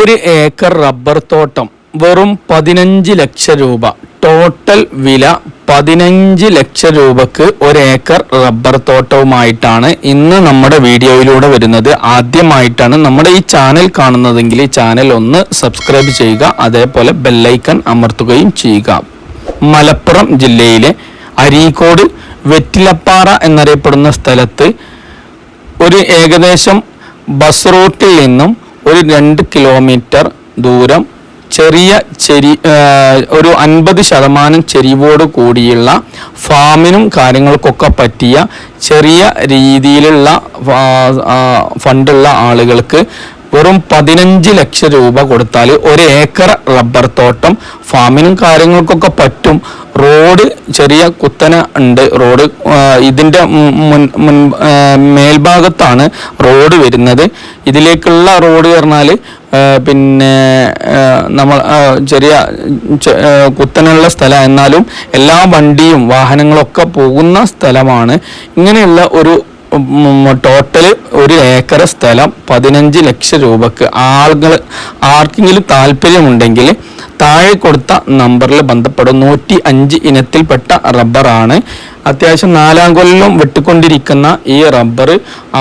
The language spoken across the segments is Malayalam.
ഒരു ഏക്കർ റബ്ബർ തോട്ടം വെറും പതിനഞ്ച് ലക്ഷം രൂപ. ടോട്ടൽ വില പതിനഞ്ച് ലക്ഷം രൂപക്ക് ഒരു ഏക്കർ റബ്ബർ തോട്ടവുമായിട്ടാണ് ഇന്ന് നമ്മുടെ വീഡിയോയിലൂടെ വരുന്നത്. ആദ്യമായിട്ടാണ് നമ്മുടെ ഈ ചാനൽ കാണുന്നതെങ്കിൽ ഈ ചാനൽ ഒന്ന് സബ്സ്ക്രൈബ് ചെയ്യുക അതേപോലെ ബെല്ലൈക്കൺ അമർത്തുകയും ചെയ്യുക. മലപ്പുറം ജില്ലയിലെ അരീക്കോട് വെറ്റിലപ്പാറ എന്നറിയപ്പെടുന്ന സ്ഥലത്ത് ഒരു ഏകദേശം ബസ് റൂട്ടിൽ നിന്നും ഒരു രണ്ട് കിലോമീറ്റർ ദൂരം ചെറിയ ചെരി ഒരു അൻപത് ശതമാനം ചെരിവോട് കൂടിയുള്ള ഫാമിനും കാര്യങ്ങൾക്കൊക്കെ പറ്റിയ ചെറിയ രീതിയിലുള്ള ഫണ്ടുള്ള ആളുകൾക്ക് വെറും പതിനഞ്ച് ലക്ഷം രൂപ കൊടുത്താൽ ഒരു ഏക്കർ റബ്ബർ തോട്ടം ഫാമിനും കാര്യങ്ങൾക്കൊക്കെ പറ്റും. റോഡ് ചെറിയ കുത്തന ഉണ്ട്. റോഡ് ഇതിന്റെ മുൻ മുൻ മേൽഭാഗത്താണ് റോഡ് വരുന്നത്. ഇതിലേക്കുള്ള റോഡ് പറഞ്ഞാൽ പിന്നെ നമ്മൾ ചെറിയ കുത്തനുള്ള സ്ഥലം. എന്നാലും എല്ലാ വണ്ടിയും വാഹനങ്ങളൊക്കെ പോകുന്ന സ്ഥലമാണ്. ഇങ്ങനെയുള്ള ഒരു ടോട്ടൽ ഒരു ഏക്കർ സ്ഥലം പതിനഞ്ച് ലക്ഷം രൂപക്ക്. ആളുകൾ ആർക്കെങ്കിലും താല്പര്യമുണ്ടെങ്കിൽ താഴെ കൊടുത്ത നമ്പറിൽ ബന്ധപ്പെടും. നൂറ്റി അഞ്ച് ഇനത്തിൽപ്പെട്ട റബ്ബറാണ് അത്യാവശ്യം നാലാം കൊല്ലം വെട്ടിക്കൊണ്ടിരിക്കുന്ന ഈ റബ്ബർ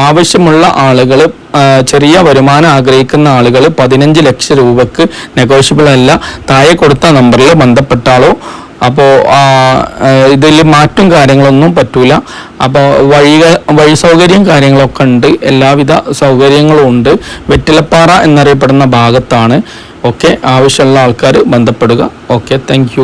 ആവശ്യമുള്ള ആളുകൾ ചെറിയ വരുമാനം ആഗ്രഹിക്കുന്ന ആളുകൾ പതിനഞ്ച് ലക്ഷം രൂപക്ക് നെഗോഷ്യബിൾ അല്ല. താഴെ കൊടുത്ത നമ്പറിൽ ബന്ധപ്പെട്ടാലോ അപ്പോൾ ഇതിൽ മാറ്റും കാര്യങ്ങളൊന്നും പറ്റൂല. അപ്പോൾ വഴികൾ വഴി സൗകര്യം കാര്യങ്ങളൊക്കെ ഉണ്ട്. എല്ലാവിധ സൗകര്യങ്ങളും ഉണ്ട്. വെറ്റിലപ്പാറ എന്നറിയപ്പെടുന്ന ഭാഗത്താണ്. ഓക്കെ ആവശ്യമുള്ള ആൾക്കാർ ബന്ധപ്പെടുക. Okay thank